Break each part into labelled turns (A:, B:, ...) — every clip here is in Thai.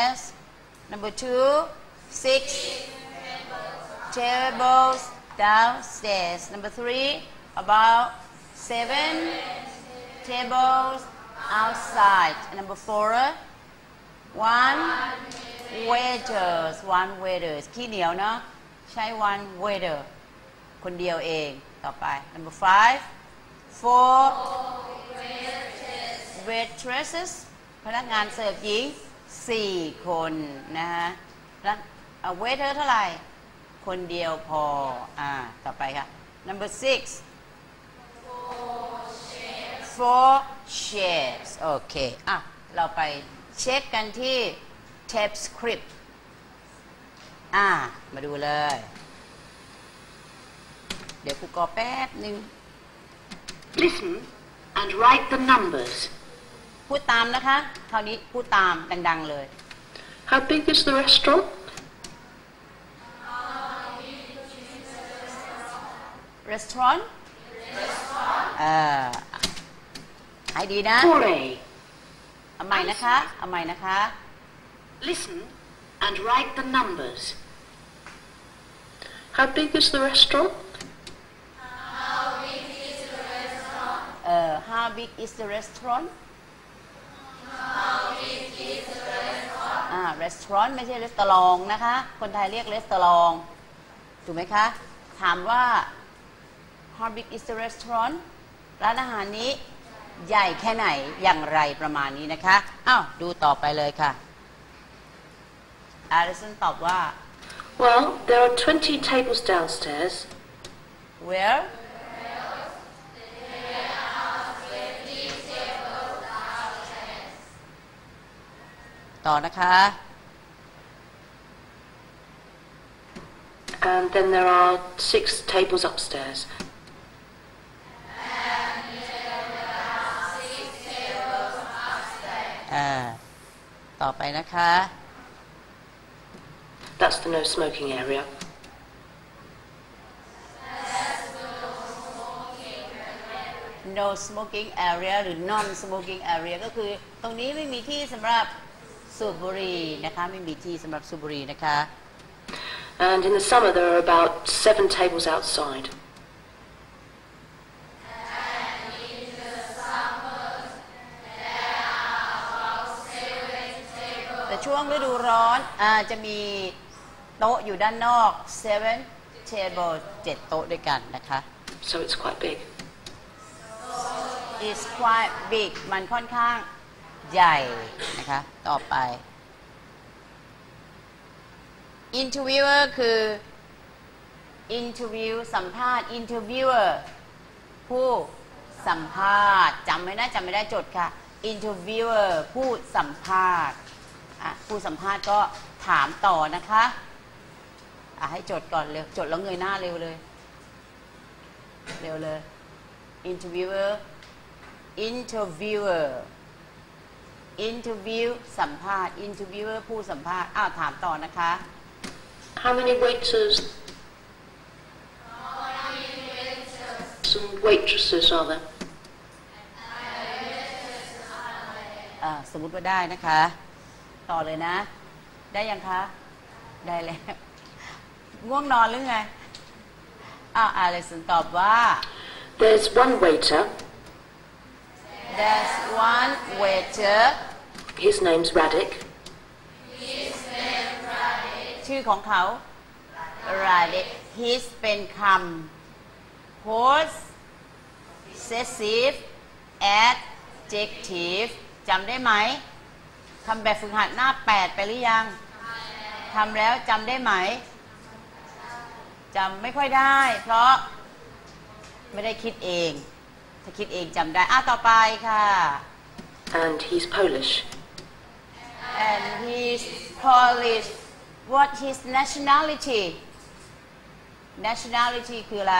A: Yes. Number two, six tables downstairs. Number three, about seven tables outside. And number four, one waiters. One waiters. ขี้เหนียวเนาะใช้ one waiter คนเดียวเองต่อไป number five four waitresses พนักงานเสิร์ฟหญิง 4คนนะฮะแล้วเวเทอร์เท่าไหร่ คนเดียวพอ อ่า ต่อไปค่ะ number six four chairs โอเค อะ เราไปเช็คกันที่ tape script อ่า มาดูเลย เดี๋ยวครูกอแป๊บหนึ่ง
B: Listen and write the numbers.
A: พูดตามนะคะ คราวนี้พูดตามดัง ๆเลย
B: How big is the restaurant?
A: restaurant เอ่อให้ดีนะ
B: 4A.
A: เอาใหม่นะคะ เอาใหม่นะคะ
B: Listen and write the numbers. How big is the restaurant?
A: เอ่อ how big is the restaurant อ่า restaurant ไม่ใช่ restaurant นะคะ คนไทยเรียก restaurant ถูกไหมคะ ถามว่า how big is the restaurant ร้านอาหารนี้ใหญ่แค่ไหนอย่างไรประมาณนี้นะคะอ้าวดูต่อไปเลยค่ะ Alison ตอบว่า
B: Well, there are 20 tables downstairs.
A: where ต่อนะคะ
B: And then there are six tables upstairs.
A: อ่า ต่อไปนะคะ
B: That's the no smoking area.
A: no smoking area หรือ non smoking area ก็คือตรงนี้ไม่มีที่สำหรับสูบบุหรี่นะคะ ไม่มีที่สำหรับสูบบุหรี่นะคะ
B: And in the summer there are about seven tables outside.
A: แต่ช่วงฤดูร้อนอาจะมีโต๊ะอยู่ด้านนอก seven table 7โต๊ะด้วยกันนะคะ
B: So it's quite big.
A: is quite big มันค่อนข้างใหญ่นะคะ ต่อไป interviewer คือ interview สัมภาษณ์ interviewer ผู้สัมภาษณ์จำไม่ได้จำไม่ได้จดค่ะ interviewer ผู้สัมภาษณ์อะผู้สัมภาษณ์ก็ถามต่อนะคะอะให้จดก่อนเร็วจดแล้วเงยหน้าเร็วเลย เร็วเลย interviewer interviewer interview สัมภาษณ์ interviewer ผู้สัมภาษณ์อ้าวถามต่อนะคะ
B: How many waiters and waitresses are there?
A: อ่า สมมุติว่าได้นะคะ ต่อเลยนะ ได้ยังคะ ได้แล้ว ง่วงนอนหรือไง อ้าวอเลสันตอบว่า
B: There's one waiter.
A: there's one waiter
B: His name's Radek.
A: ชื่อของเขา right his เป็นคำ possessive adjective จำได้ไหมทำแบบฝึกหัดหน้า 8 ไปหรือยังทำแล้วจำได้ไหมจำไม่ค่อยได้ เพราะไม่ได้คิดเอง ถ้าคิดเองจำได้ อะ ต่อไปค่ะ
B: And he's Polish.
A: and he's Polish what his nationality nationality คืออะไร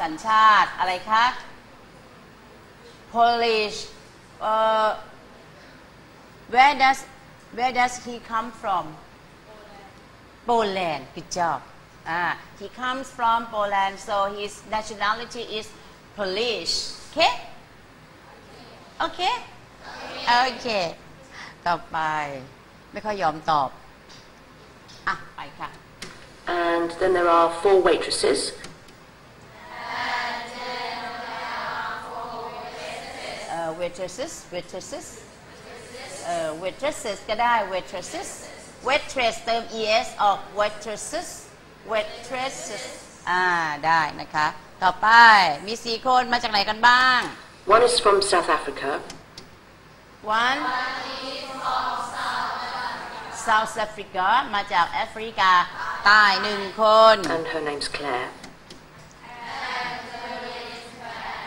A: สัญชาติอะไรคะ Polish เอ่อ where does where does he come from Poland good job อ่า he comes from Poland so his nationality is Polish okay okay โอเค ต่อไป ไม่ค่อยยอมตอบ อะ ไปค่ะ
B: And then there are four waitresses.
A: uh, waitresses waitresses เอ่อ waitresses ก็ได้ waitresses waitress เติม es ออก waitresses waitresses อ่า ได้นะคะ ต่อไป มีสี่คน มาจากไหนกันบ้าง
B: One is from South Africa,
A: one South Africa มาจากแอฟริกาใต้หนึ่งคน
B: and her name's Claire.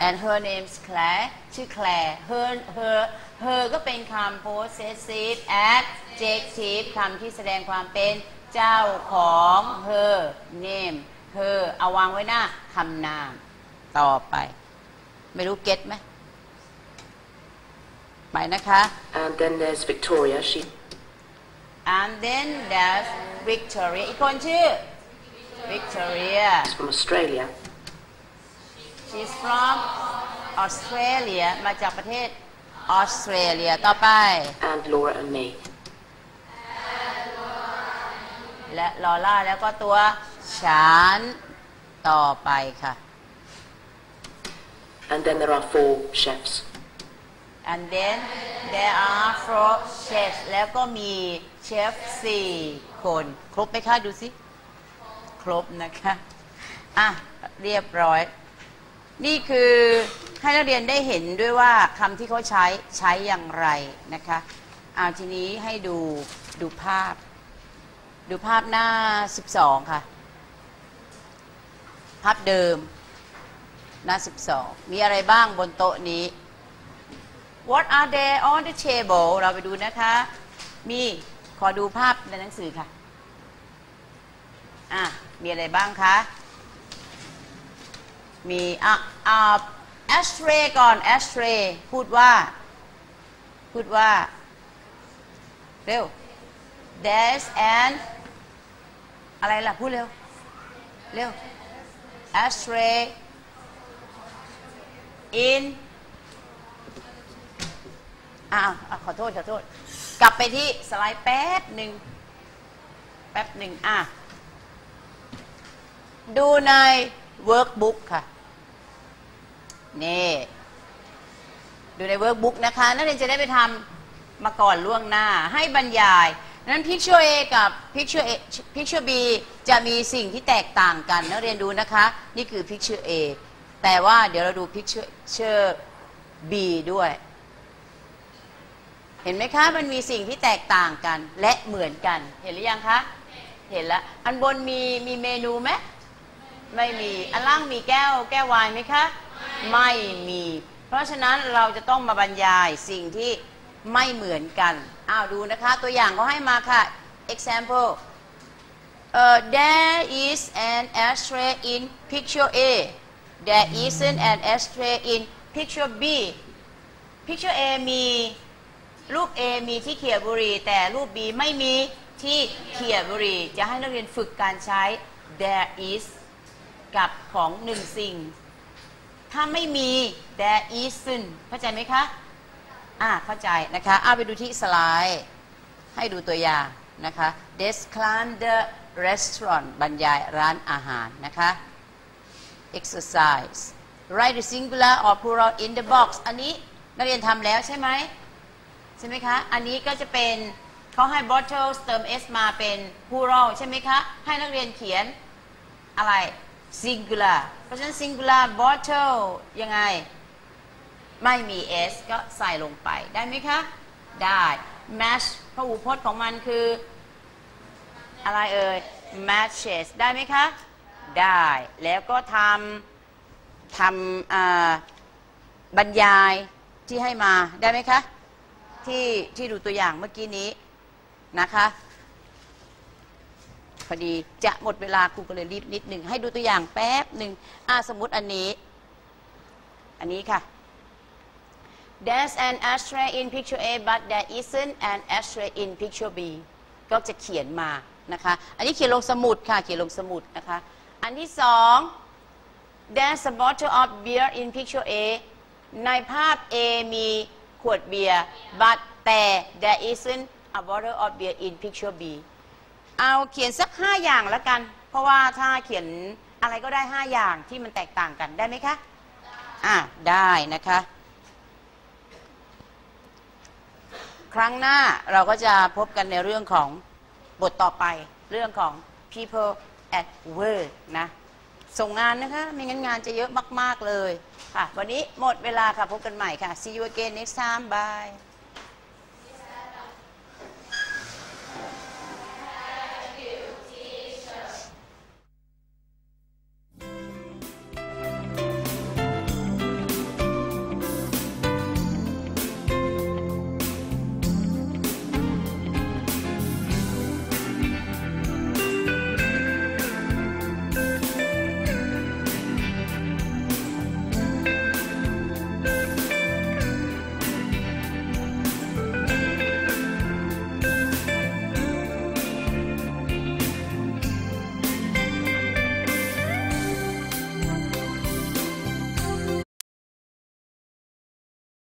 A: and her name's Claire ชื่อ Claire her her her ก็เป็นคำ possessive adjective คำที่แสดงความเป็นเจ้าของ her name her เอาวางไว้หน้าคำนาม ต่อไป ไม่รู้เก็ตไหม ไปนะคะ
B: And then there's Victoria. She
A: and then there's Victoria อีกคนชื่อ Victoria
B: is from Australia.
A: she's from Australia มาจากประเทศออสเตรเลียต่อไป
B: And Laura and me.
A: และลอล่าแล้วก็ตัวฉันต่อไปค่ะ
B: And then there are four chefs.
A: And then there are four chefs แล้วก็มีเชฟสี่คน ครบไหมคะ ดูสิ ครบนะคะ อะ เรียบร้อย นี่คือให้นักเรียนได้เห็นด้วยว่าคำที่เขาใช้ใช้อย่างไรนะคะเอาทีนี้ให้ดูดูภาพ ดูภาพหน้า 12 ค่ะ ภาพเดิม หน้า 12 มีอะไรบ้างบนโต๊ะนี้ What are there on the table เราไปดูนะคะ มีขอดูภาพในหนังสือค่ะ อะ มีอะไรบ้างคะ มีอะอ่าแอสเทรก่อนแอสเทรพูดว่า พูดว่า เร็ว there's an อะไรล่ะ พูดเร็ว เร็ว ashtray in อ้าวขอโทษขอโทษ กลับไปที่สไลด์แป๊บหนึ่งแป๊บหนึ่งอะดูใน workbook ค่ะนี่ดูใน workbook นะคะนักเรียนจะได้ไปทำมาก่อนล่วงหน้าให้บรรยายนั้น picture A กับ picture A picture B จะมีสิ่งที่แตกต่างกันนักเรียนดูนะคะ นี่คือ picture A แต่ว่าเดี๋ยวเราดู picture picture B ด้วย เห็นไหมคะ มันมีสิ่งที่แตกต่างกันและเหมือนกัน เห็นหรือยังคะ เห็นแล้วอันบนมีมีเมนูไหมไม่มี อันล่างมีแก้ว แก้ววายไหมคะ ไม่มี เพราะฉะนั้นเราจะต้องมาบรรยายสิ่งที่ไม่เหมือนกัน อ้าวดูนะคะ ตัวอย่างเขาให้มาค่ะ example uh, there is an ashtray in picture A there isn't an ashtray in picture B picture A มี รูป A มีที่เขียบุหรี่ แต่รูป B ไม่มีที่เขียบุหรี่ จะให้นักเรียนฝึกการใช้ there is กับของหนึ่งสิ่ง ถ้าไม่มี there isn't เข้าใจไหมคะ อ่าเข้าใจนะคะเอาไปดูที่สไลด์ ให้ดูตัวอย่างนะคะ describe the restaurant บรรยายร้านอาหารนะคะ exercise write the singular or plural in the box อันนี้นักเรียนทำแล้วใช่ไหม ใช่ไหมคะ อันนี้ก็จะเป็นเขาให้ bottles เติม s มาเป็น plural ใช่ไหมคะ ให้นักเรียนเขียนอะไร singular เพราะฉะนั้น singular bottle ยังไง ไม่มี s ก็ใส่ลงไปได้ไหมคะ ได้ match พหูพจน์ของมันคือ อะไรเอ่ย matches ได้ไหมคะ ได้แล้วก็ทำทำบรรยายที่ให้มาได้ไหมคะ ที่ที่ดูตัวอย่างเมื่อกี้นี้นะคะพอดีจะหมดเวลาครูก็เลยรีบนิดหนึ่งให้ดูตัวอย่างแป๊บหนึ่งอ่าสมมติอันนี้ อันนี้ค่ะ There's an ashtray in picture A but there isn't an ashtray in picture B ก็จะเขียนมานะคะ อันนี้เขียนลงสมุดค่ะ เขียนลงสมุดนะคะ อันที่สอง There's a bottle of beer in picture A ในภาพ A มี ขวดเบียร์ but แต่ there isn't a bottle of beer in picture B เอาเขียนสัก 5 อย่างแล้วกัน เพราะว่าถ้าเขียนอะไรก็ได้ 5 อย่างที่มันแตกต่างกันได้ไหมคะ อะ ได้นะคะ ครั้งหน้าเราก็จะพบกันในเรื่องของบทต่อไปเรื่องของ people at work นะ ส่งงานนะคะ ไม่งั้นงานจะเยอะมาก ๆ เลย ค่ะ วันนี้หมดเวลาค่ะ พบกันใหม่ค่ะ see you again next time bye